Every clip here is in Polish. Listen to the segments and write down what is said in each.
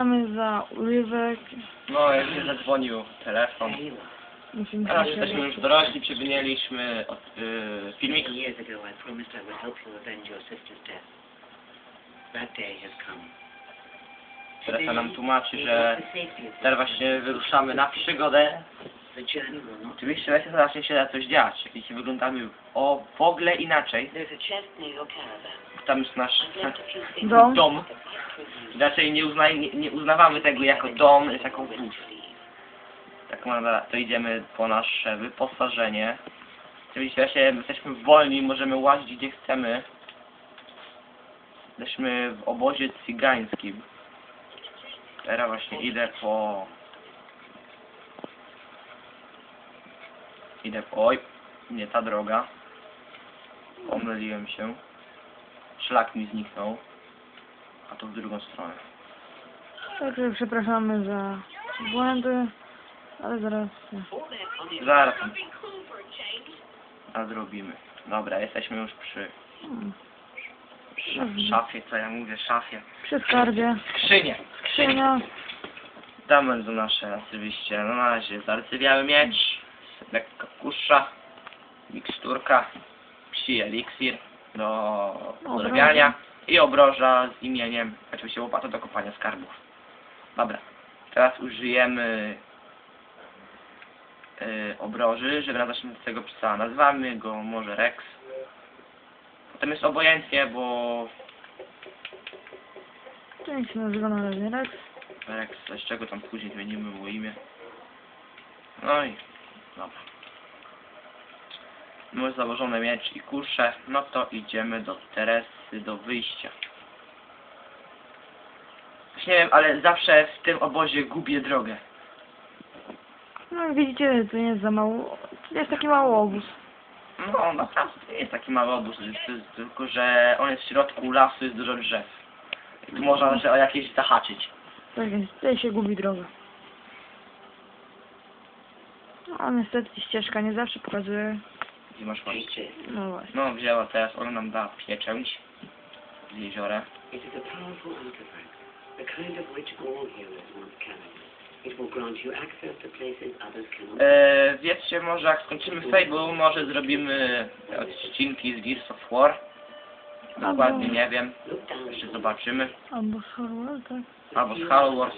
Mamy za urywek. No, jeszcze zadzwonił telefon. Musimy Teraz się jesteśmy już dorośli, przywinęliśmy od, y, filmik. Many years ago, I promised I would help you avenge your sister's death. That day has come. Teresa nam tłumaczy, że teraz właśnie wyruszamy na przygodę. The journey will not. Oczywiście właśnie zacznie się coś dziać. Widzicie, wyglądamy o w ogóle inaczej. There's a chest near your caravan. Tam jest nasz Dom. dom. Raczej nie, nie, nie uznawamy tego jako dom, jest jako wóz. Tak można, to idziemy po nasze wyposażenie. Oczywiście właśnie jesteśmy wolni, możemy łazić gdzie chcemy. Jesteśmy w obozie cygańskim. Teraz właśnie idę po... Idę po... Oj, nie ta droga. Pomyliłem się. Szlak mi zniknął. A to w drugą stronę. Także przepraszamy za błędy, ale zaraz... Zaraz nadrobimy. Dobra, jesteśmy już przy hmm, sz- szafie, co ja mówię, szafie. Przy skarbie. Skrzynie. Skrzynia. Tam będą nasze oczywiście. Na razie zardzewiały miecz, lekka kusza, miksturka, psi eliksir do zarabiania i obroża z imieniem, oczywiście łopata do kopania skarbów. Dobra, teraz użyjemy y, obroży, żeby nazwać tego psa. Nazywamy go może Rex. Potem jest obojętnie, bo To niech się nazywa na razie Rex. Rex, z czego tam później zmienimy mu imię. No i dobra. Mamy założone miecz i kusze, no to idziemy do Teresy, do wyjścia. Już nie wiem, ale zawsze w tym obozie gubię drogę. No widzicie, to nie jest za mało... To jest taki mały obóz. No naprawdę, to nie jest taki mały obóz, tylko, że on jest w środku lasu, jest dużo drzew. I tu można znaczy, o jakieś zahaczyć. Tak jest, tutaj się gubi droga. No niestety ścieżka nie zawsze pokazuje. Gdzie masz this. No właśnie. No wzięła teraz, ona nam da pieczęć z jeziora. It is a powerful artifact, the kind of which all heroes once carried. It will grant you access to places others cannot. E, wiecie, może jak skończymy Fable, może zrobimy odcinki z Gears of War. Dokładnie nie wiem, jeszcze zobaczymy. Albo z Horror, tak. Albo z Halo Wars,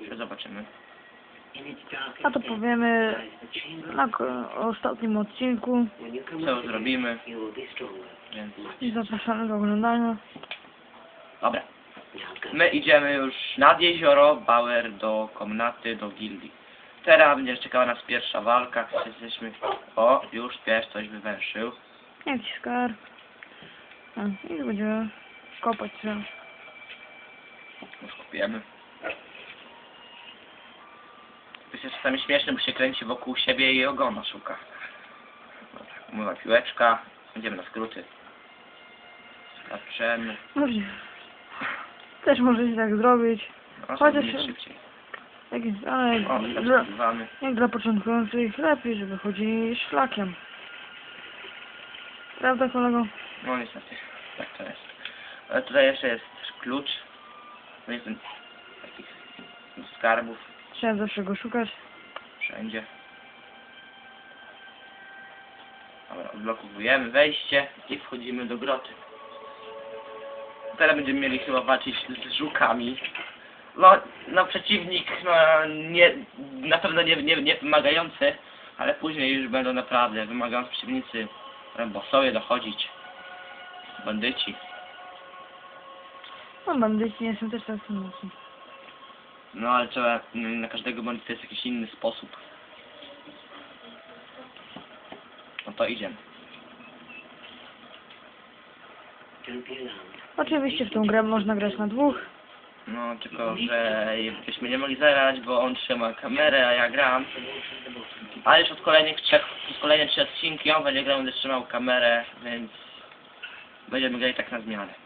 jeszcze zobaczymy. A to powiemy na ostatnim odcinku. Co zrobimy, więc I zapraszamy do oglądania. dobra. My idziemy już nad jezioro, Bauer do komnaty, do gildii. Teraz będzie czekała nas pierwsza walka, jesteśmy... O, już pies coś wywęszył. Jakiś skarb. A, I będziemy kopać się. Już kupujemy. Jest czasami śmieszne, bo się kręci wokół siebie i ogona szuka. No tak, umywa piłeczka. Będziemy na skróty. Skaczemy. Może. Też możecie tak zrobić. No, Chociaż- szybciej. Jest, ale O, jak dla, skaczemy. jak dla początkujących lepiej, żeby chodzili szlakiem. Prawda kolego? No niestety, tak to jest. Ale tutaj jeszcze jest klucz. No jest takich skarbów Trzeba zawsze go szukać. wszędzie. Dobra, odblokowujemy wejście i wchodzimy do groty. Teraz będziemy mieli chyba walczyć z żukami. No, no przeciwnik, no nie, na pewno nie, nie, nie wymagający, ale później już będą naprawdę wymagający przeciwnicy. Bossowie dochodzić. Bandyci. No bandyci nie są też tak mocni. No ale trzeba, na każdego bandyty jest jakiś inny sposób. No to idziemy. Oczywiście w tą grę można grać na dwóch. No tylko, że byśmy nie mogli zagrać, bo on trzyma kamerę, a ja gram. Ale już od kolejnych trzech, przez kolejne trzy odcinki on będzie grał, będzie trzymał kamerę, więc będziemy grali tak na zmianę.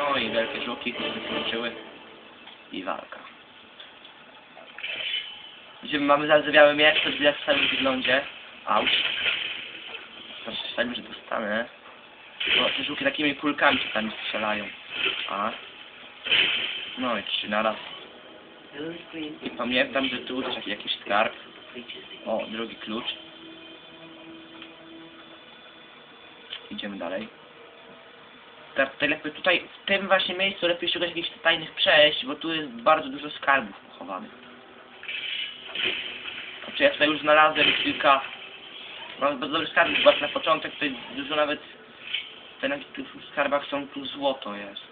No i wielkie żuki, które się skończyły. I walka. Gdzie mamy zardzewiały miecz, to źle w całym wyglądzie. Auć. Przeczytajmy, że dostanę. Bo te żuki takimi kulkami czasami strzelają. A. No i trzy na raz. Those green I pamiętam, że tu jest jakiś skarb. O, drugi klucz. Idziemy dalej. Tutaj lepiej tutaj, w tym właśnie miejscu lepiej szukać jakichś tajnych przejść, bo tu jest bardzo dużo skarbów pochowanych. Znaczy ja tutaj już znalazłem kilka, mam bardzo dobry skarbów, bo na początek tutaj dużo nawet, tutaj na tych skarbach są tu złoto jest.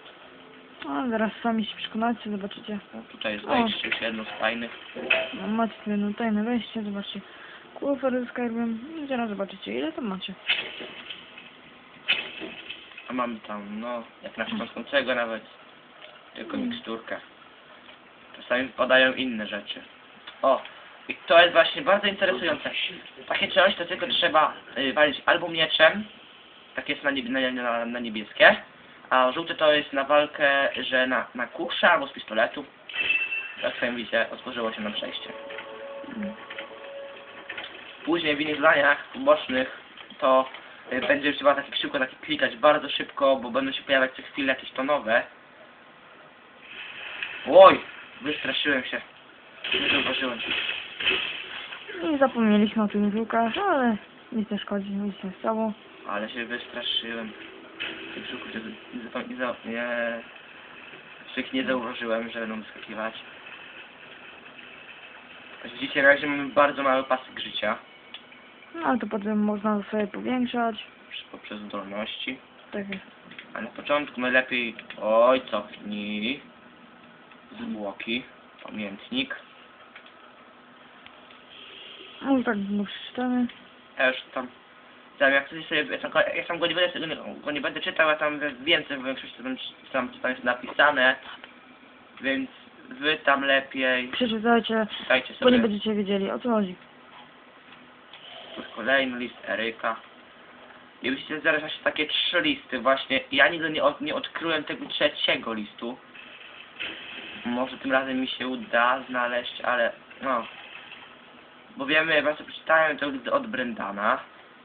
No, zaraz sami się przekonacie, zobaczycie. Tutaj jest wejście, już jedno z tajnych. No, macie tu jedno tajne wejście, zobaczcie. Kufer ze skarbem. I zaraz zobaczycie, ile tam macie. A mamy tam, no, jak na szczątkującego nawet, tylko Mm. miksturkę. Czasami wpadają inne rzeczy. O, i to jest właśnie bardzo interesujące. Takie coś to tylko trzeba y, walić albo mieczem, tak jest na, niebie, na, na, na niebieskie, a żółte to jest na walkę, że na, na kusza albo z pistoletu. Jak sobie widzicie, otworzyło się nam przejście. Mm. Później w innych zadaniach pobocznych to będzie trzeba tak szybko tak klikać bardzo szybko, bo będą się pojawiać co chwilę jakieś to nowe. Oj! Wystraszyłem się. Nie zauważyłem. I zapomnieliśmy o tych żółkach, ale nic nie szkodzi, nic nie stało. Ale się wystraszyłem. Tych żuków nie, nie, nie, nie, nie zauważyłem, że będą wyskakiwać. Widzicie, na razie mamy bardzo mały pasek życia. No ale to potem można sobie powiększać. Poprzez zdolności. Tak jest. A na początku najlepiej... Oj, cofnij. Zwłoki. Pamiętnik. No tak no, przeczytamy. Ja już tam... Tam jak coś sobie... Ja tam, ja tam go, nie będę, go nie będę czytał, a tam więcej w większości tam, tam, tam jest napisane. Więc wy tam lepiej... Przeczytajcie, Czytajcie bo nie sobie. będziecie wiedzieli o co chodzi. Kolejny list Eryka. I widzicie, zaraz właśnie takie trzy listy właśnie. Ja nigdy nie, od, nie odkryłem tego trzeciego listu. Może tym razem mi się uda znaleźć, ale no. Bo wiemy, ja właśnie przeczytałem to list od Brendana.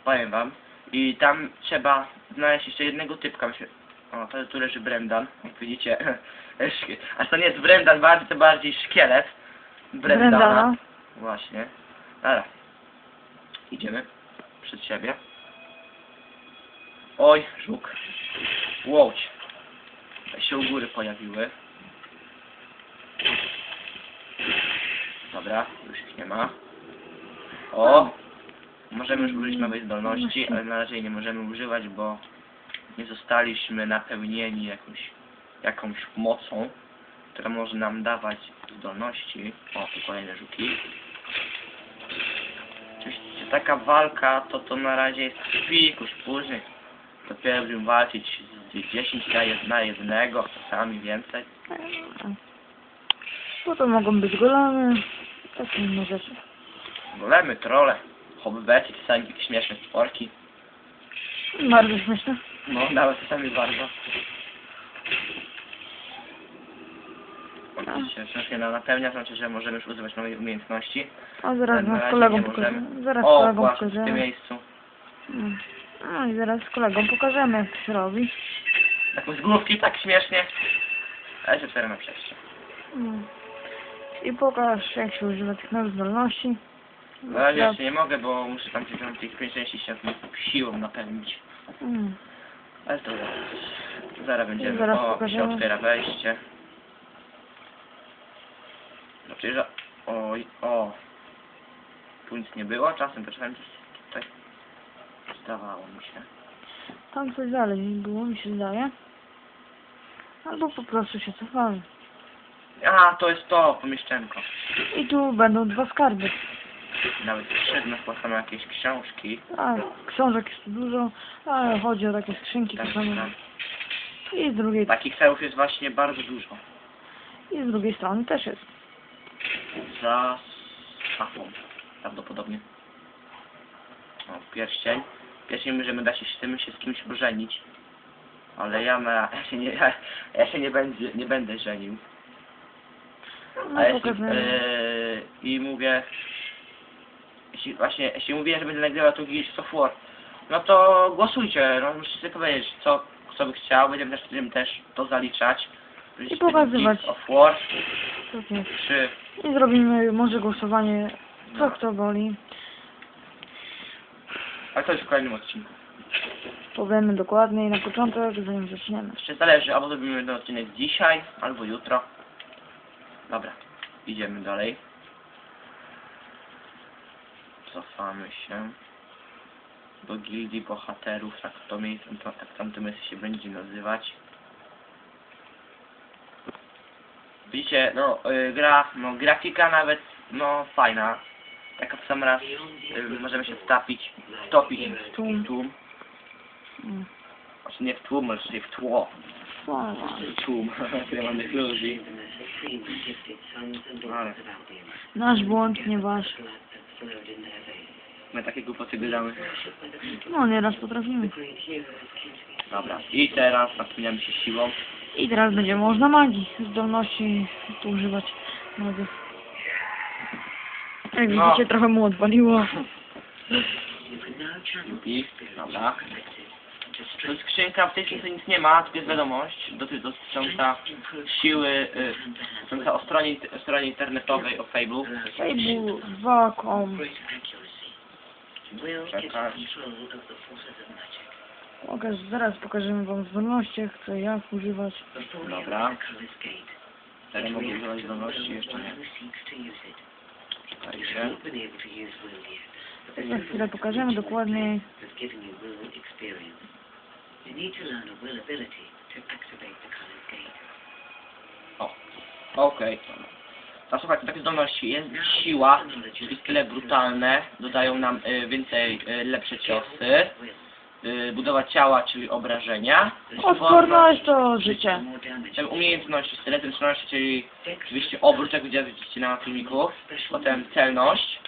Powiem wam. I tam trzeba znaleźć jeszcze jednego typka. Myślę, o, to tu leży Brendan, jak widzicie. A to nie jest Brendan, bardziej to bardziej szkielet. Brendana. Brendana. Właśnie. Dobra. Idziemy przed siebie. Oj, żuk. Łódź. Się u góry pojawiły. Dobra, już ich nie ma. O! Możemy już użyć nowej zdolności, ale na razie nie możemy używać, bo nie zostaliśmy napełnieni jakąś, jakąś mocą, która może nam dawać zdolności. O, tu kolejne żuki. Taka walka to to na razie jest fikuś później. Dopiero będziemy walczyć z 10 na jed- na jednego, czasami więcej. Bo to mogą być golemy. Takie inne rzeczy. Golemy, trole, hobbity, czasami śmieszne stworki. Bardzo śmieszne. No, nawet czasami bardzo. Oczywiście, śmiesznie na napełnia, znaczy, że możemy już używać nowej umiejętności. A zaraz no, z kolegą pokażemy. Zaraz z O, kolegą właśnie w tym pokażemy. miejscu. Mm. No i zaraz z kolegą pokażemy jak to się robi. Tak z główki, tak śmiesznie. Ale się otwieram na przejście. Mm. I pokaż jak się używa tych nowych zdolności. Na razie jeszcze nie mogę, bo muszę tam się tam tych 5 części się siłą napełnić. Mm. Ale to zaraz. Zaraz będziemy. Zaraz o, się pokażemy. otwiera wejście. Znaczy, że... Oj, o. Tu nic nie było, czasem czasem coś tutaj zdawało mi się. Tam coś dalej było, mi się zdaje. Albo po prostu się cofamy. A, to jest to, pomieszczenko. I tu będą dwa skarby. Nawet trzy, no chyba są jakieś książki. A, książek jest tu dużo, ale chodzi o takie skrzynki Tak, czasami. tak. I z drugiej, Takich celów jest właśnie bardzo dużo. i z drugiej strony też jest. Za szafą. Prawdopodobnie. O, pierścień. Pierścień możemy da się z tym się z kimś ożenić. Ale ja, na, ja się nie, ja, ja się nie, będzie, nie będę żenił. No, A jeśli, pokażemy. yy, I mówię, jeśli właśnie, jeśli mówię, że będę nagrywał to Gears of War, no to głosujcie, no musicie sobie powiedzieć, co, kto by chciał, będziemy też, będziemy też to zaliczać. I pokazywać. Gears of War jest. 3. I zrobimy może głosowanie, co kto woli. To już w kolejnym odcinku. Powiemy dokładniej na początek, zanim zaczniemy. Jeszcze zależy, albo zrobimy ten odcinek dzisiaj, albo jutro. Dobra, idziemy dalej. Cofamy się do gildii bohaterów, tak to miejsce, tak tamte miejsce się będzie nazywać. Widzicie, no y, gra, no grafika nawet, no fajna. Taka w sam raz y, możemy się wtapić, wtopić w Tłum. tłum. Mm. Znaczy nie w tłum, ale w tło. Tłum, ja mam iluzji. And the supreme gifted sons and daughters of Albion. Nasz błąd, nie wasz. My takie głupoty gadamy. No, nieraz potrafimy. Dobra, i teraz napiniamy się siłą. I teraz będzie można magii, zdolności tu używać magii. Jak No. widzicie, trochę mu odwaliło. I, dobra. to strengthen skrzynka w tej skrzynce nic nie ma, tylko jest wiadomość dotycząca siły, y, o stronie, stronie internetowej o Fable. Fable 2.com greater accuracy. Will get Czekać. Pokaż, zaraz pokażemy wam zdolności, jak co jak używać. Dobra. Teraz mogę używać zdolności, jeszcze nie. Czekajcie. Za chwilę pokażemy Gate. O, okej. A słuchajcie, takie zdolności jest siła, czyli tyle brutalne, dodają nam y, więcej y, lepsze ciosy. Y, budowa ciała, czyli obrażenia. Odporność to życie. Potem umiejętności, styletyczności, czyli oczywiście obrót, jak widzicie na filmiku. Potem celność,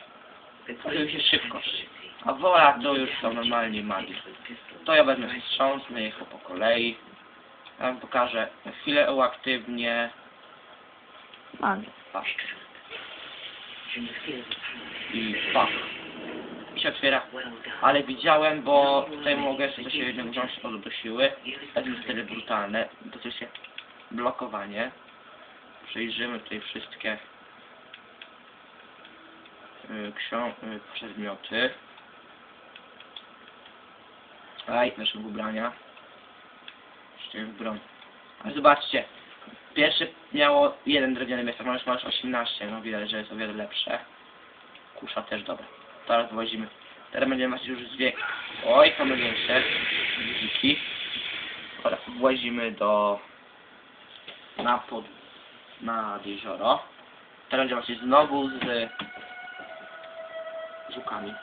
oczywiście szybkość. A wola to już są normalnie magii. To ja wezmę wstrząsnę ich po kolei. Ja wam pokażę. Chwilę the power. I pak. I się otwiera. Ale widziałem, bo tutaj mogę jeszcze coś jednego wziąć do siły. Wezmę wtedy brutalne. To coś się blokowanie. Przejrzymy tutaj wszystkie y, ksią- y, przedmioty. Aj, nasze ubrania. Jeszcze jest broń. Ale zobaczcie. Pierwsze miało jeden drewniany miecz, a masz 18. No widać, że jest o wiele lepsze. Kusza też dobra. Teraz włazimy. Teraz będziemy mać już dwie. Oj, pomyliłem się. Dziki. Teraz włazimy do... Na pod... nad jezioro. Teraz będziemy właśnie znowu z... żukami.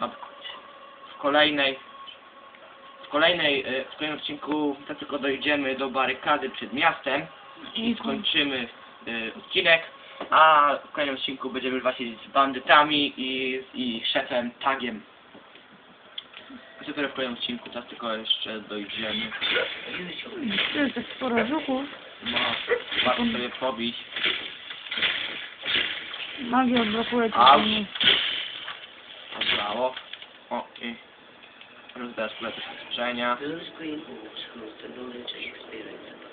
Dobra. W kolejnej... W kolejnej, e, w kolejnym odcinku tak tylko dojdziemy do barykady przed miastem i skończymy e, odcinek, a w kolejnym odcinku będziemy właśnie z bandytami i z ich szefem Tagiem. To dopiero w kolejnym odcinku, teraz tylko jeszcze dojdziemy. Tu jest tak sporo żuków. No, warto sobie pobić. Magię odblokuje ci Au. ten- Obrało. O, i rozdaję sobie też ostrzeżenia. Those green orbs hold the knowledge and experience of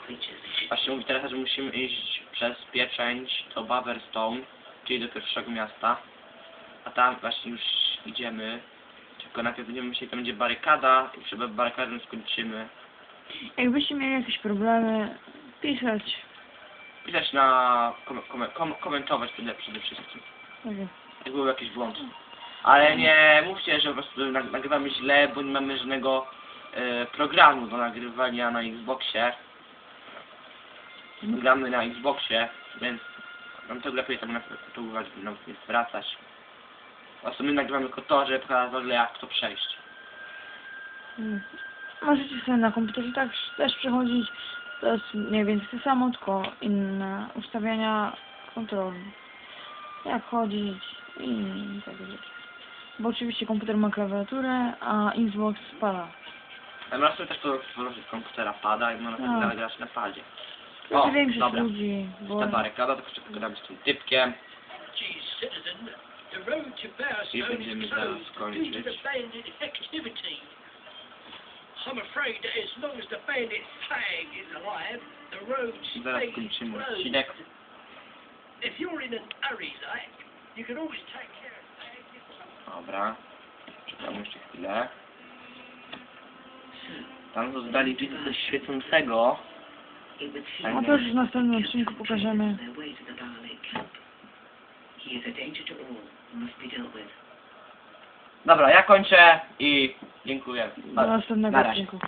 Właśnie mówi teraz, że musimy iść przez pieczęć do Baverstone, czyli do pierwszego miasta. A tam właśnie już idziemy. Tylko najpierw będziemy myśleć, to będzie barykada i przy barykadzie skończymy. Jakbyście mieli jakieś problemy, pisać. Pisać na... Kom kom kom komentować przede, przede wszystkim. Jest. Jak był jakiś błąd. Ale nie mówcie, że po prostu nag- nagrywamy źle, bo nie mamy żadnego e, programu do nagrywania na Xboxie. Gramy na Xboxie, więc nam to lepiej tam na to uwagi, nam nie zwracać. Prostu my nagrywamy tylko to, żeby pokazać w ogóle jak to przejść. Mm. Możecie sobie na komputerze tak też przechodzić. To jest mniej więcej to samo, tylko inne ustawienia kontroli. Jak chodzić i takie rzeczy. Bo oczywiście komputer ma klawiaturę, a Xbox spada. Ale można sobie też położyć komputera pada i można No. sobie grać na padzie. O, jest większość dobra. ludzi, bo Ta barykada, to jeszcze pogadamy z tym typkiem. Road I będziemy zaraz kończyć. I'm afraid that as long as the bandit fag is alive, the roads Zaraz stay kończymy closed. odcinek. If you're in an hurry, like, you can always take care of fag yourself. Dobra. Czekam jeszcze chwilę. Tam dodali coś świecącego. A to już w następnym odcinku pokażemy. Dobra, ja kończę i dziękuję. Do następnego Na razie. odcinku.